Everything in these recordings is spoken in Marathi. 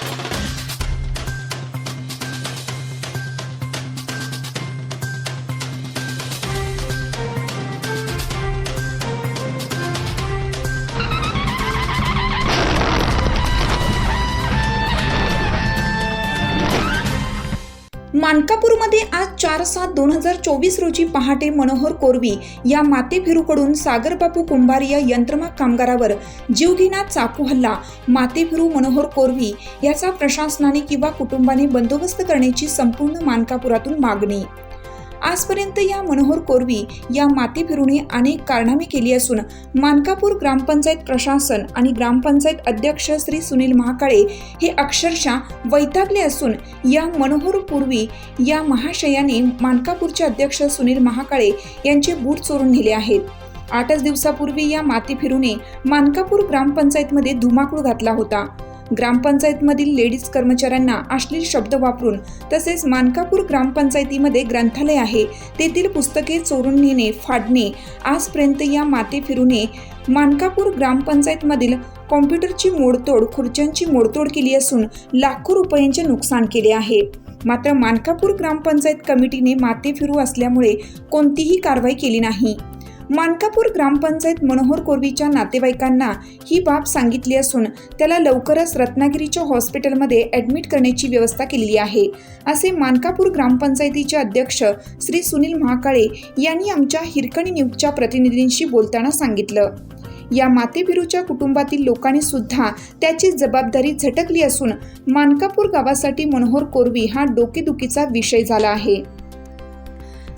Thank you. मानकापूरमध्ये आज चार सात दोन हजार चोवीस रोजी पहाटे मनोहर कोरवी या माते फिरूकडून सागरबापू कुंभारिया यंत्रमा यंत्रमाग कामगारावर जीवघेणा चाकू हल्ला माते फिरू मनोहर कोरवी याचा प्रशासनाने किंवा कुटुंबाने बंदोबस्त करण्याची संपूर्ण मानकापुरातून मागणी. आजपर्यंत या मनोहर कोरवी या माती फिरुणी अनेक कारनामे केली असून मानकापूर ग्रामपंचायत प्रशासन आणि ग्रामपंचायत अध्यक्ष श्री सुनील महाकाळे हे अक्षरशः वैतागले असून या मनोहर पूर्वी या महाशयाने मानकापूरचे अध्यक्ष सुनील महाकाळे यांचे बूट चोरून नेले आहेत. आठच दिवसापूर्वी या माती फिरूने मानकापूर ग्रामपंचायतमध्ये धुमाकूळ घातला होता. ग्रामपंचायतमधील लेडीज कर्मचाऱ्यांना अश्लील शब्द वापरून तसेच मानकापूर ग्रामपंचायतीमध्ये ग्रंथालय आहे. तेथील पुस्तके चोरून नेणे फाडणे आजपर्यंत या माते फिरूने मानकापूर ग्रामपंचायतमधील कॉम्प्युटरची मोडतोड खुर्च्यांची मोडतोड केली असून लाखो रुपयांचे नुकसान केले आहे. मात्र मानकापूर ग्रामपंचायत कमिटीने माते फिरू असल्यामुळे कोणतीही कारवाई केली नाही. मानकापूर ग्रामपंचायत मनोहर कोरवीच्या नातेवाईकांना ही बाब सांगितली असून त्याला लवकरच रत्नागिरीच्या हॉस्पिटलमध्ये ॲडमिट करण्याची व्यवस्था केलेली आहे. असे मानकापूर ग्रामपंचायतीचे अध्यक्ष श्री सुनील महाकाळे यांनी आमच्या हिरकणी न्यूजच्या प्रतिनिधींशी बोलताना सांगितलं. या मातेबिरूच्या कुटुंबातील लोकांनी सुद्धा त्याची जबाबदारी झटकली असून मानकापूर गावासाठी मनोहर कोरवी हा डोकेदुखीचा विषय झाला आहे.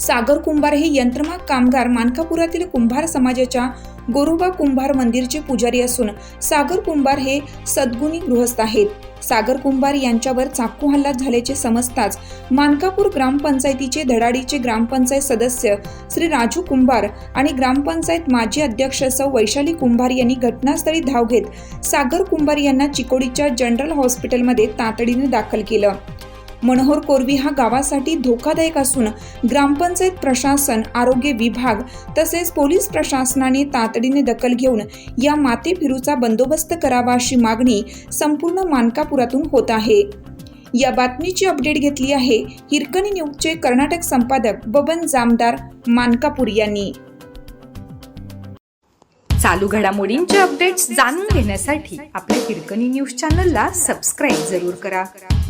सागर कुंभार हे यंत्रमाग कामगार मानकापुरातील कुंभार समाजाच्या गोरोबा कुंभार मंदिरचे पुजारी असून सागर कुंभार हे सद्गुणी गृहस्थ आहेत. सागर कुंभार यांच्यावर चाकू हल्ला झाल्याचे समजताच मानकापूर ग्रामपंचायतीचे धडाडीचे ग्रामपंचायत सदस्य श्री राजू कुंभार आणि ग्रामपंचायत माजी अध्यक्ष सौ वैशाली कुंभार यांनी घटनास्थळी धाव घेत सागर कुंभार यांना चिकोडीच्या जनरल हॉस्पिटलमध्ये तातडीने दाखल केलं. मनोहर कोरवी हा गावासाठी धोकादायक असून ग्रामपंचायत प्रशासन आरोग्य विभाग तसेच पोलीस प्रशासनाने तातडीने दखल घेऊन या माते फिरूचा बंदोबस्त करावा अशी मागणी संपूर्ण मानकापुरातून होत आहे. या बातमीची अपडेट घेतली आहे हिरकणी न्यूजचे कर्नाटक संपादक बबन जामदार मानकापूर यांनी. चालू घडामोडींचे अपडेट्स जाणून घेण्यासाठी आपल्या हिरकणी न्यूज चॅनलला सबस्क्राईब जरूर करा.